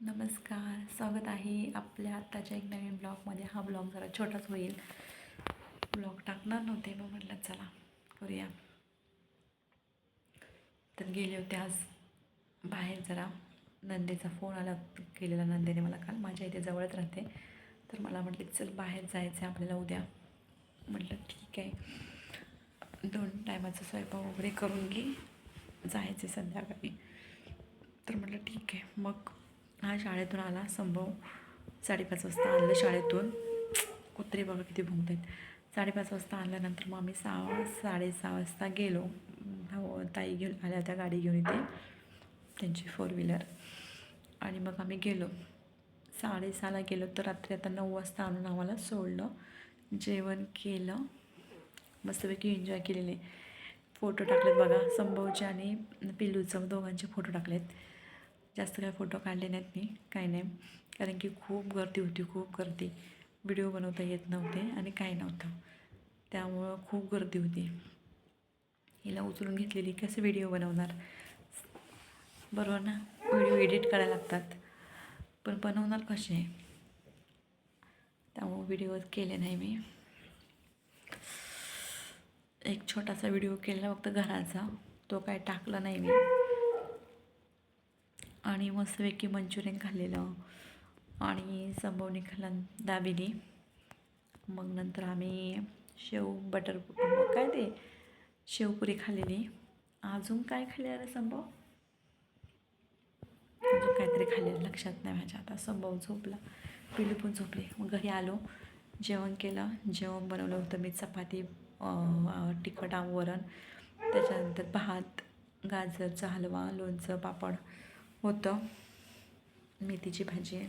नमस्कार. स्वागत आहे आपल्या आत्ताच्या एक नवीन ब्लॉगमध्ये. हा ब्लॉग जरा छोटाच होईल. ब्लॉग टाकणार नव्हते मग म्हटलं चला करूया. तर गेले होते आज बाहेर जरा. नंदेचा फोन आला केलेला नंदेने मला काल. माझ्या इथे जवळच राहते. तर मला म्हटले चल बाहेर जायचं आहे आपल्याला उद्या. म्हटलं ठीक आहे. दोन टायमाचा स्वयंपाक वगैरे करून घे. जायचे संध्याकाळी. तर म्हटलं ठीक आहे. मग हा शाळेतून आला संभव साडेपाच वाजता आणलं शाळेतून. कुत्रे बघा किती भुंकत आहेत साडेपाच वाजता आणल्यानंतर मग आम्ही सहा साडेसहा वाजता गेलो. हो, ताई घेऊन आल्या त्या गाडी घेऊन इथे त्यांची फोर व्हीलर आणि मग आम्ही गेलो. साडेसहाला गेलो तर रात्री आता नऊ वाजता आणून आम्हाला सोडलं. जेवण केलं. मस्तपैकी एन्जॉय केलेले. फोटो टाकलेत बघा. संभवचे आणि पिल्लूचं दोघांचे फोटो टाकलेत. जास्त काही फोटो काढले नाहीत मी काही नाही. कारण की खूप गर्दी होती खूप गर्दी. व्हिडिओ बनवता येत नव्हते आणि काही नव्हतं. त्यामुळं खूप गर्दी होती. हिला उचलून घेतलेली कसं व्हिडिओ बनवणार? बरोबर ना? व्हिडिओ एडिट करायला लागतात. पण बनवणार कसे? त्यामुळं व्हिडिओ केले नाही मी. एक छोटासा व्हिडिओ केला फक्त घराचा. तो काय टाकला नाही मी. आणि मस्तपैकी मंचुरियन खाल्लेलं. आणि संभवनी खाल्ला दाबेली मग नंतर आम्ही शेव बटर मग काय ते शेवपुरी खाल्लेली. अजून काय खाल्लेलं रे संभव? अजून काहीतरी खाल्लेलं लक्षात नाही माझ्या आता. संभव झोपला. पिलू पण झोपले. मग घरी आलो. जेवण केलं. जेवण बनवलं होतं मी. चपाती तिखट वरण. त्याच्यानंतर भात गाजरचा हलवा लोणचं पापड. होतं. मेथीची भाजी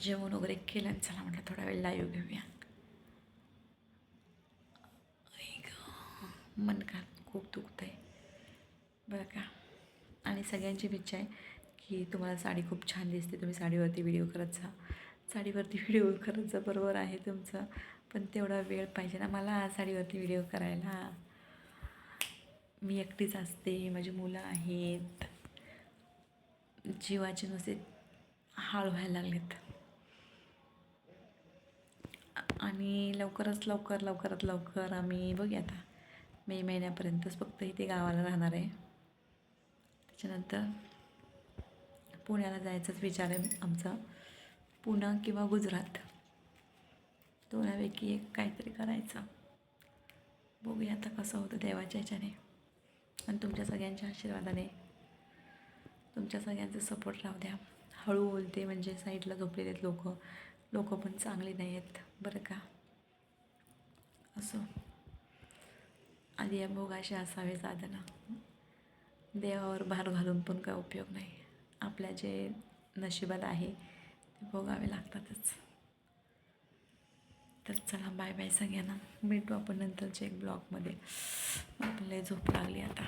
जेवण वगैरे केलं चला म्हटलं थोडा वेळ लाईव्ह घेऊया. गं, मन का खूप दुखतं आहे बरं का? आणि सगळ्यांची इच्छा आहे की तुम्हाला साडी खूप छान दिसते. तुम्ही साडीवरती व्हिडिओ करत जा. साडीवरती व्हिडिओ करत जा बरोबर आहे तुमचं. पण तेवढा वेळ पाहिजे ना मला साडीवरती व्हिडिओ करायला. मी एकटीच असते माझी मुलं आहेत. जीवाचे नुसते हाळ व्हायला लागलेत. आणि लवकरच लवकर लवकरात लवकर आम्ही बघूया आता. मे महिन्यापर्यंतच फक्त इथे गावाला राहणार आहे. त्याच्यानंतर पुण्याला जायचाच विचार आहे आमचा. पुणे किंवा गुजरात. दोन्हीपैकी एक काहीतरी करायचं. बघूया आता कसं होतं देवाच्या ह्याच्याने आणि तुमच्या सगळ्यांच्या आशीर्वादाने. तुमच्या सगळ्यांचा सपोर्ट राहू द्या. हळू बोलते म्हणजे साईडला झोपलेले आहेत लोक. लोक पण चांगली नाही आहेत बरं का? असो. आधी या भोगाशी असावे साधनं. देवावर भार घालून पण काय उपयोग नाही. आपल्या जे नशिबात आहे ते भोगावे लागतातच. तर चला बाय बाय सगळ्यांना. भेटू आपण नंतरच्या एक ब्लॉगमध्ये आपल्याला झोप लागली आता.